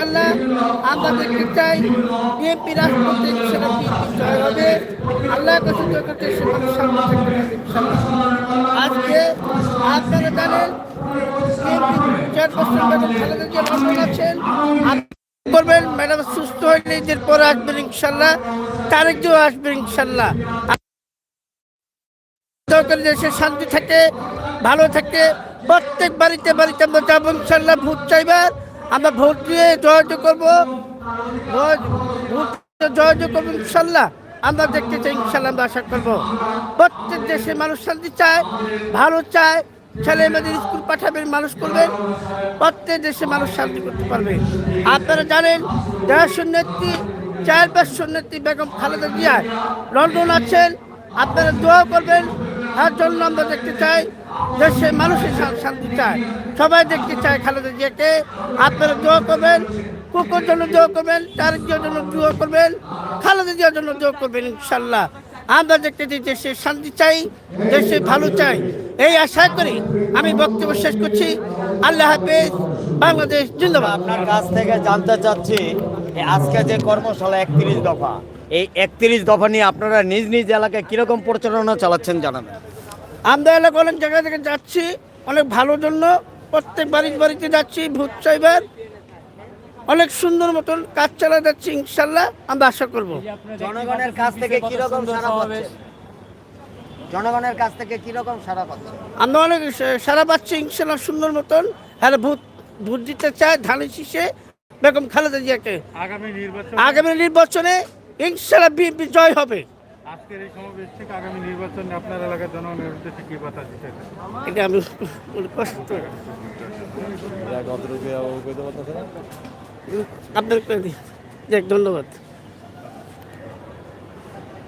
ইনশাল্লাহ আমরা দেখতে চাই বিএনপি রাজপথে ইনশাল্লাহ বিএনপি জয় হবে। আল্লাহ কাছে দোয়া করতে সে সামনে থাকতে পারবে আজকে আপনারা জানেন চেয়ারপারসন ম্যাডাম খালেদা আছেন। করবেন, ম্যাডাম সুস্থ হয়ে নিজের পরে আসবেন ইনশাল্লাহ তারেক জিও আসবেন ইনশাল্লাহ দেশে শান্তি থাকে, ভালো থাকে, প্রত্যেক বাড়িতে বাড়িতে আমরা যাব ইনশাল্লাহ ভোট চাইবার। আমরা ভোট দিয়ে জয়যোগ করব। ভোট জয়যোগ করব ইনশাল্লাহ। আমরা দেখতে চাই ইনশাল্লাহ, আমরা আশা করব। প্রত্যেক দেশে মানুষ শান্তি চায়, ভালো চায়, ছেলে মেয়েদের স্কুল পাঠাবেন, মানুষ করবেন। প্রত্যেক দেশে মানুষ শান্তি করতে পারবে। আপনারা জানেন দেশের নেত্রী, চার পাঁচশো নেত্রী বেগম খালেদা জিয়া লন্ডন আছেন। আপনারা দোয়া করবেন। তার জন্য আমরা দেখতে চাই দেশে মানুষের শান্তি চায়। সবাই দেখতে চায় খালেদা জিয়াকে। আপনারা দোয়া করবেন, কুকুর জন্য দোয়া করবেন তার জন্য দোয়া করবেন, খালেদা জিয়ার জন্য দোয়া করবেন, ইনশাল্লাহ। আমরা দেখতে চাই দেশে শান্তি চাই দেশে ভালো চাই। এই আশা করি আমি বক্তব্য শেষ করছি। আল্লাহ হাফেজ, বাংলাদেশ জিন্দাবাদ। আপনার কাছ থেকে জানতে চাচ্ছি আজকে যে কর্মশালা একত্রিশ দফা, এই একত্রিশ দফা নিয়ে আপনারা নিজ নিজ এলাকায় কীরকম পরিচালনা চালাচ্ছেন জানাবেন? আমরা এলাকা অনেক জায়গা থেকে যাচ্ছি অনেক ভালো জন্য। প্রত্যেক বাড়ির বাড়িতে যাচ্ছি ভূত চাইবার। অনেক সুন্দর মতন কাজ চালা যাচ্ছি ইনশাল্লাহ আমরা আশা করব। জনগণের কাছ থেকে কীরকম সারা জনগণের কাছ থেকে কীরকম সারা পাচ্ছেন আমরা অনেক সারা পাচ্ছি ইনশাল্লাহ সুন্দর মতন। হ্যাঁ ভূত ভূত দিতে চায় ধানের শীষে বেগম খালেদা জিয়াকে। আগামী নির্বাচন আগামী নির্বাচনে ইনশাল্লাহ বিএনপি জয় হবে। আজকের এই সমাবেশ থেকে আগামী নির্বাচনে আপনার এলাকার জনগণের উদ্দেশ্যে কি দিতে এটা আমি কষ্ট আপনার ধন্যবাদ।